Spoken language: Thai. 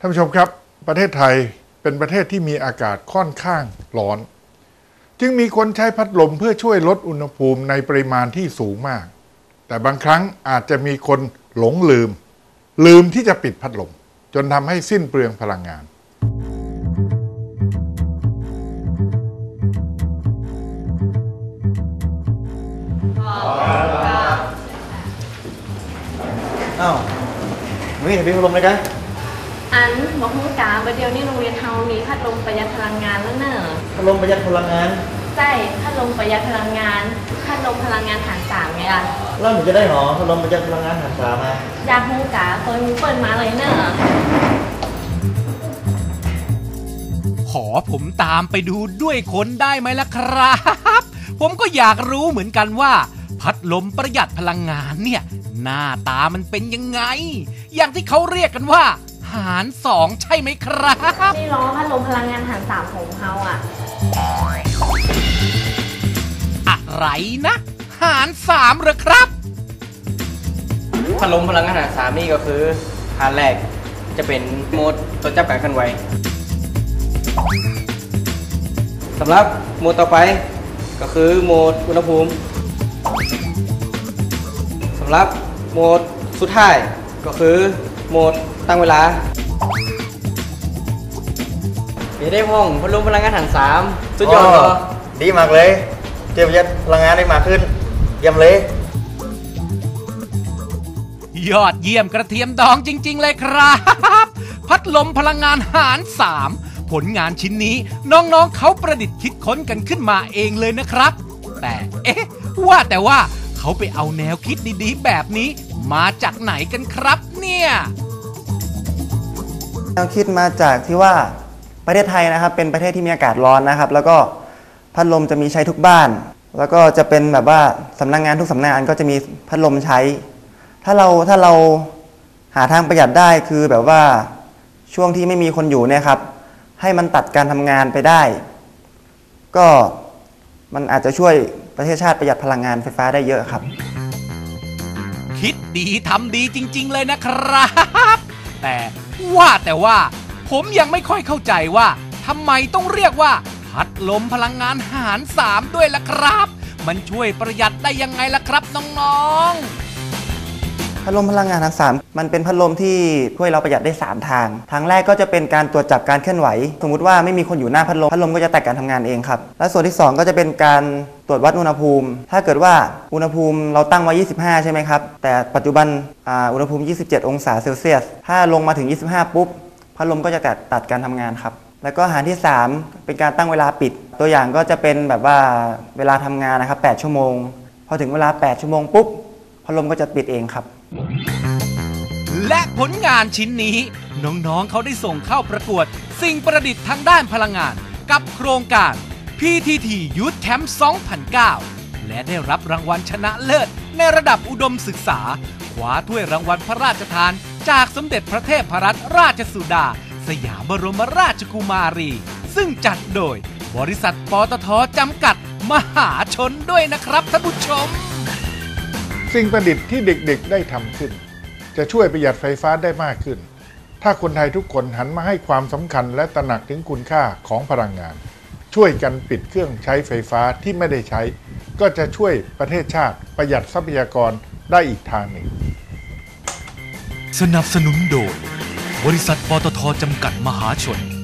ท่านผู้ชมครับประเทศไทยเป็นประเทศที่มีอากาศค่อนข้างร้อน จึงมีคนใช้พัดลมเพื่อช่วยลดอุณหภูมิในปริมาณที่สูงมาก แต่บางครั้งอาจจะมีคนหลงลืม ลืมที่จะปิดพัดลม จนทำให้สิ้นเปลืองพลังงาน อ้าวไม่เห็นมีพัดลมเลยกัน อันบอกฮู้กาประเดี๋ยวนี้โรงเรียนเฮามีพัดลมประหยัดพลังงานแล้วเนอะพัดลมประหยัดพลังงานใช่พัดลมประหยัดพลังงานพัดลมพลังงานฐานสามไงล่ะแล้วหนูจะได้หรอพัดลมประหยัดพลังงานหันษามาอยากฮู้กาเปิดเปิดมาเลยเนอะขอผมตามไปดูด้วยคนได้ไหมล่ะครับ ผมก็อยากรู้เหมือนกันว่า พัดลมประหยัดพลังงานเนี่ย หน้าตามันเป็นยังไง อย่างที่เขาเรียกกันว่า หารสองใช่ไหมครับนี่ล้อพัดลมพลังงานฐานสามของเฮาอะ อะไรนะ หารสามเหรอครับ พัดลมพลังงานหารสามนี่ก็คือหารแรกจะเป็นโหมดตรวจจับการเคลื่อนไหวสำหรับโหมดต่อไปก็คือโหมดอุณหภูมิสำหรับโหมดสุดท้ายก็คือ โหมดตั้งเวลามีได้ห้องพัดลมพลังงานหารสามสุดยอดต่อดีมากเลยเตรียมประหยัดพลังงานได้มากขึ้นเยี่ยมเลย ยอดเยี่ยมกระเทียมดองจริง ๆ เลยครับ พัดลมพลังงานหารสามผลงานชิ้นนี้น้องๆเขาประดิษฐ์คิดค้นกันขึ้นมาเองเลยนะครับ แต่เอ๊ะ ว่าแต่ว่าเขาไปเอาแนวคิดดีๆ แบบนี้มาจากไหนกันครับ เนี่ยแนวคิดมาจากที่ว่าประเทศไทยนะครับ เป็นประเทศที่มีอากาศร้อนนะครับ แล้วก็พัดลมจะมีใช้ทุกบ้าน แล้วก็จะเป็นแบบว่าสำนักงงานทุกสำนักงานก็จะมีพัดลมใช้ ถ้าเราถ้าเราหาทางประหยัดได้คือแบบว่าช่วงที่ไม่มีคนอยู่เนี่ยครับ ให้มันตัดการทำงานไปได้ ก็มันอาจจะช่วยประเทศชาติประหยัดพลังงานไฟฟ้าได้เยอะครับ คิดดีทำดีจริง ๆ เลยนะครับ แต่ว่าแต่ว่า ผมยังไม่ค่อยเข้าใจว่าทำไมต้องเรียกว่า พัดลมพลังงานหารสามด้วยล่ะครับ มันช่วยประหยัดได้ยังไงล่ะครับน้องๆ พัดลมพลังงานทางสามมันเป็นพัดลมที่ช่วยเราประหยัดได้ 3 ทาง ทางแรกก็จะเป็นการตรวจจับการเคลื่อนไหว สมมุติว่าไม่มีคนอยู่หน้าพัดลมพัดลมก็จะตัดการทำงานเองครับ และส่วนที่ 2 ก็จะเป็นการตรวจวัดอุณหภูมิ ถ้าเกิดว่าอุณหภูมิเราตั้งไว้ 25 ใช่ไหมครับ แต่ปัจจุบันอ,อุณหภูมิ 27 องศาเซลเซียส ถ้าลงมาถึง 25 ปุ๊บ พัดลมก็จะตัดตัดการทำงานครับ แล้วก็หารที่ 3 เป็นการตั้งเวลาปิด ตัวอย่างก็จะเป็นแบบว่าเวลาทำงานนะครับ 8 ชั่วโมง พอถึงเวลา 8 ชั่วโมงปุ๊บ พัดลมก็จะปิดเองครับ และผลงานชิ้นนี้ น้องๆเขาได้ส่งเข้าประกวด สิ่งประดิษฐ์ทางด้านพลังงาน กับโครงการ PTT Youth Camp 2009 และได้รับรางวัลชนะเลิศ ในระดับอุดมศึกษาคว้าถ้วยรางวัลพระราชทาน จากสมเด็จพระเทพรัตนราชสุดา สยามบรมราชกุมารี ซึ่งจัดโดย บริษัทปตทจำกัดมหาชนด้วยนะครับท่านผู้ชม สิ่งประดิษฐ์ที่เด็กๆได้ทำขึ้น จะช่วยประหยัดไฟฟ้าได้มากขึ้น ถ้าคนไทยทุกคนหันมาให้ความสำคัญและตระหนักถึงคุณค่าของพลังงาน ช่วยกันปิดเครื่องใช้ไฟฟ้าที่ไม่ได้ใช้ ก็จะช่วยประเทศชาติประหยัดทรัพยากรได้อีกทางหนึ่ง สนับสนุนโดยบริษัทปตทจำกัดมหาชน